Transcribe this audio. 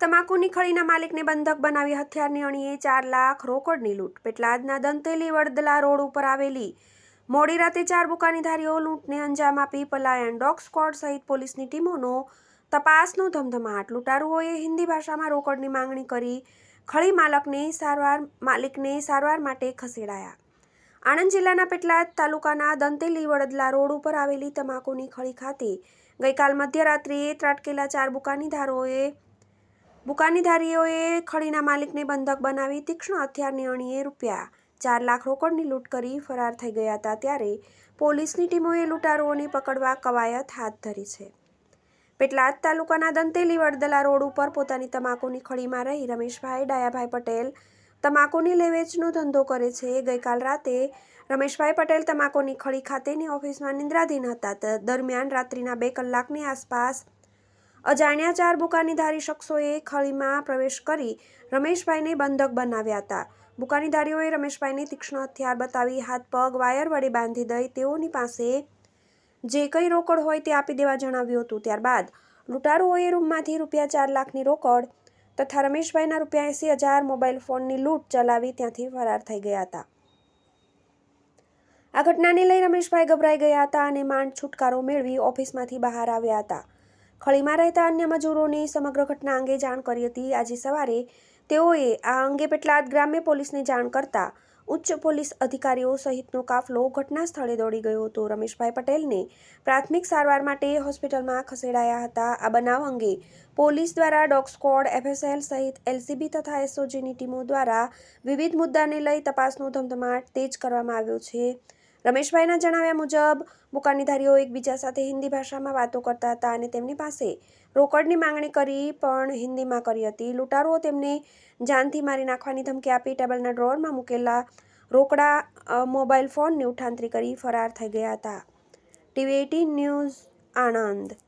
તમાકુની ખળીના માલિકને બંધક બનાવી હથિયારની અણીએ ચાર લાખ રોકડની લૂંટ. પેટલાદના દંતેલી વડદલા રોડ ઉપર આવેલી મોડી રાતે ચાર બુકાનીધારીઓ લૂંટને અંજામ આપી પલાયન ડોગ સ્કોડ સહિત પોલીસની ટીમોનો તપાસનો ધમધમાટ. લૂંટારુઓએ હિન્દી ભાષામાં રોકડની માંગણી કરી ખળી માલકને સારવાર, માલિકને સારવાર માટે ખસેડાયા. આણંદ જિલ્લાના પેટલાદ તાલુકાના દંતેલી વડદલા રોડ ઉપર આવેલી તમાકુની ખળી ખાતે ગઈકાલ મધ્યરાત્રિએ ત્રાટકેલા ચાર બુકાનીધારોએ બુકાનીધારીઓએ ખળીના માલિકને બંધક બનાવી તીક્ષ્ણ હથિયારની અણીએ રૂપિયા ચાર લાખ રોકડની લૂંટ કરી ફરાર થઈ ગયા હતા ત્યારે પોલીસની ટીમોએ લૂંટારુઓને પકડવા કવાયત હાથ ધરી છે. પેટલાદ તાલુકાના દંતેલી વડદલા રોડ ઉપર પોતાની તમાકુની ખળીમાં રહી રમેશભાઈ ડાયાભાઈ પટેલ તમાકુની લેવેચનો ધંધો કરે છે. ગઈકાલ રાતે રમેશભાઈ પટેલ તમાકુની ખળી ખાતેની ઓફિસમાં નિંદ્રાધીન હતા. દરમિયાન રાત્રિના બે કલાકની આસપાસ અજાણ્યા ચાર બુકાનીધારી શખ્સોએ ખળીમાં પ્રવેશ કરી રમેશભાઈને બંધક બનાવ્યા હતા. બુકાનીધારીઓએ રમેશભાઈને તીક્ષ્ણ હથિયાર બતાવી હાથ, પગ, વાયર વડે બાંધી દઈ તેઓની પાસે જે કંઈ રોકડ હોય તે આપી દેવા જણાવ્યું હતું. ત્યારબાદ લૂંટારુઓએ રૂમમાંથી રૂપિયા ચાર લાખની રોકડ તથા રમેશભાઈના રૂપિયા એંસી હજાર મોબાઈલ ફોનની લૂંટ ચલાવી ત્યાંથી ફરાર થઈ ગયા હતા. આ ઘટનાને લઈ રમેશભાઈ ગભરાઈ ગયા હતા અને માંડ છુટકારો મેળવી ઓફિસમાંથી બહાર આવ્યા હતા. ખળીમાં રહેતા અન્ય મજૂરોની સમગ્ર ઘટના અંગે જાણ કરી હતી. આજે સવારે તેઓએ આ અંગે પેટલાદ ગ્રામ્ય પોલીસને જાણ કરતા ઉચ્ચ પોલીસ અધિકારીઓ સહિતનો કાફલો ઘટના સ્થળે દોડી ગયો હતો. રમેશભાઈ પટેલને પ્રાથમિક સારવાર માટે હોસ્પિટલમાં ખસેડાયા હતા. આ બનાવ અંગે પોલીસ દ્વારા ડોગ સ્ક્વોડ એફએસએલ સહિત એલસીબી તથા એસઓજીની ટીમો દ્વારા વિવિધ મુદ્દાને લઈ તપાસનો ધમધમાટ તેજ કરવામાં આવ્યો છે. રમેશભાઈના જણાવ્યા મુજબ બુકાનીધારીઓ એકબીજા સાથે હિન્દી ભાષામાં વાતો કરતા હતા અને તેમની પાસે રોકડની માંગણી કરી પણ હિન્દીમાં કરી હતી. લૂંટારુઓ તેમને જાનથી મારી નાખવાની ધમકી આપી ટેબલના ડ્રોવરમાં મૂકેલા રોકડા મોબાઈલ ફોનની ઉઠાંતરી કરી ફરાર થઈ ગયા હતા. TV eighteen news Anand.